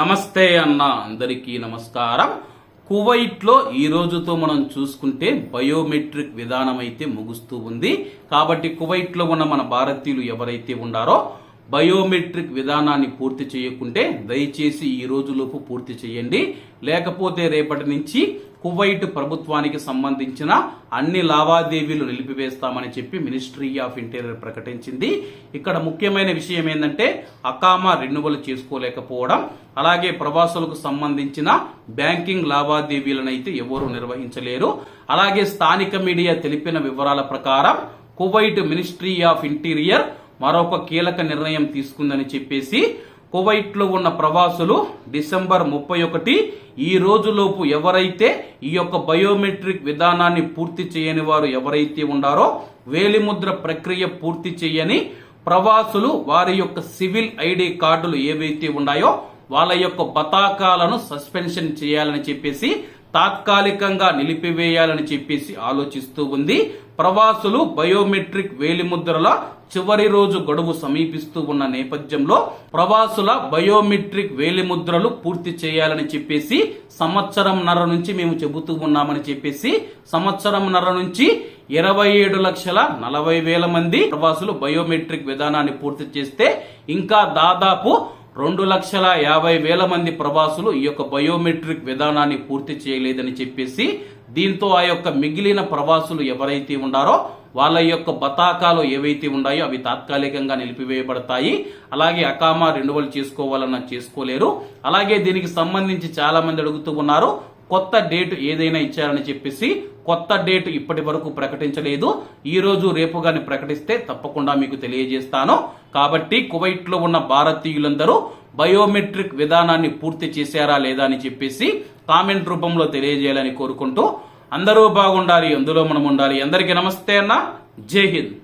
నమస్తే అన్న అందరికీ నమస్కారం. కువైట్లో ఈ రోజుతో మనం చూసుకుంటే బయోమెట్రిక్ విధానం అయితే ముగుస్తూ ఉంది. కాబట్టి కువైట్లో ఉన్న మన భారతీయులు ఎవరైతే ఉన్నారో బయోమెట్రిక్ విధానాన్ని పూర్తి చేయకుంటే దయచేసి ఈ రోజులోపు పూర్తి చేయండి. లేకపోతే రేపటి నుంచి కువైట్ ప్రభుత్వానికి సంబంధించిన అన్ని లావాదేవీలు నిలిపివేస్తామని చెప్పి మినిస్ట్రీ ఆఫ్ ఇంటీరియర్ ప్రకటించింది. ఇక్కడ ముఖ్యమైన విషయం ఏంటంటే అకామా రెన్యువల్ చేసుకోలేకపోవడం అలాగే ప్రవాసులకు సంబంధించిన బ్యాంకింగ్ లావాదేవీలను అయితే ఎవరూ నిర్వహించలేరు. అలాగే స్థానిక మీడియా తెలిపిన వివరాల ప్రకారం కువైట్ మినిస్ట్రీ ఆఫ్ ఇంటీరియర్ మరొక కీలక నిర్ణయం తీసుకుందని చెప్పేసి కువైట్లో ఉన్న ప్రవాసులు డిసెంబర్ ముప్పై ఒకటి ఈ రోజులోపు ఎవరైతే ఈ యొక్క బయోమెట్రిక్ విధానాన్ని పూర్తి చేయని వారు ఎవరైతే ఉన్నారో వేలిముద్ర ప్రక్రియ పూర్తి చేయని ప్రవాసులు వారి యొక్క సివిల్ ఐడి కార్డులు ఏవైతే ఉన్నాయో వాళ్ళ యొక్క బతాకాలను సస్పెన్షన్ చేయాలని చెప్పేసి తాత్కాలికంగా నిలిపివేయాలని చెప్పేసి ఆలోచిస్తూ ఉంది. ప్రవాసులు బయోమెట్రిక్ వేలిముద్రల చివరి రోజు గడువు సమీపిస్తూ ఉన్న నేపథ్యంలో ప్రవాసుల బయోమెట్రిక్ వేలిముద్రలు పూర్తి చేయాలని చెప్పేసి సంవత్సరం నర నుంచి మేము చెబుతూ ఉన్నామని చెప్పేసి సంవత్సరం నర నుంచి ఇరవై ఏడు లక్షల నలభై వేల మంది ప్రవాసులు బయోమెట్రిక్ విధానాన్ని పూర్తి చేస్తే ఇంకా దాదాపు రెండు లక్షల యాభై వేల మంది ప్రవాసులు ఈ యొక్క బయోమెట్రిక్ విధానాన్ని పూర్తి చేయలేదని చెప్పేసి దీంతో ఆ యొక్క మిగిలిన ప్రవాసులు ఎవరైతే ఉన్నారో వాళ్ళ యొక్క బతాకాలు ఏవైతే ఉన్నాయో అవి తాత్కాలికంగా నిలిపివేయబడతాయి. అలాగే అకామా రెన్యువల్ చేసుకోవాలన్నా చేసుకోలేరు. అలాగే దీనికి సంబంధించి చాలా మంది అడుగుతూ ఉన్నారు కొత్త డేట్ ఏదైనా ఇచ్చారని చెప్పేసి కొత్త డేట్ ఇప్పటి వరకు ప్రకటించలేదు. ఈ రోజు రేపు గాని ప్రకటిస్తే తప్పకుండా మీకు తెలియజేస్తాను. కాబట్టి కువైట్లో ఉన్న భారతీయులందరూ బయోమెట్రిక్ విధానాన్ని పూర్తి చేశారా లేదా అని చెప్పేసి కామెంట్ రూపంలో తెలియజేయాలని కోరుకుంటూ అందరూ బాగుండాలి అందులో మనం ఉండాలి. అందరికీ నమస్తే అన్న. జై హింద్.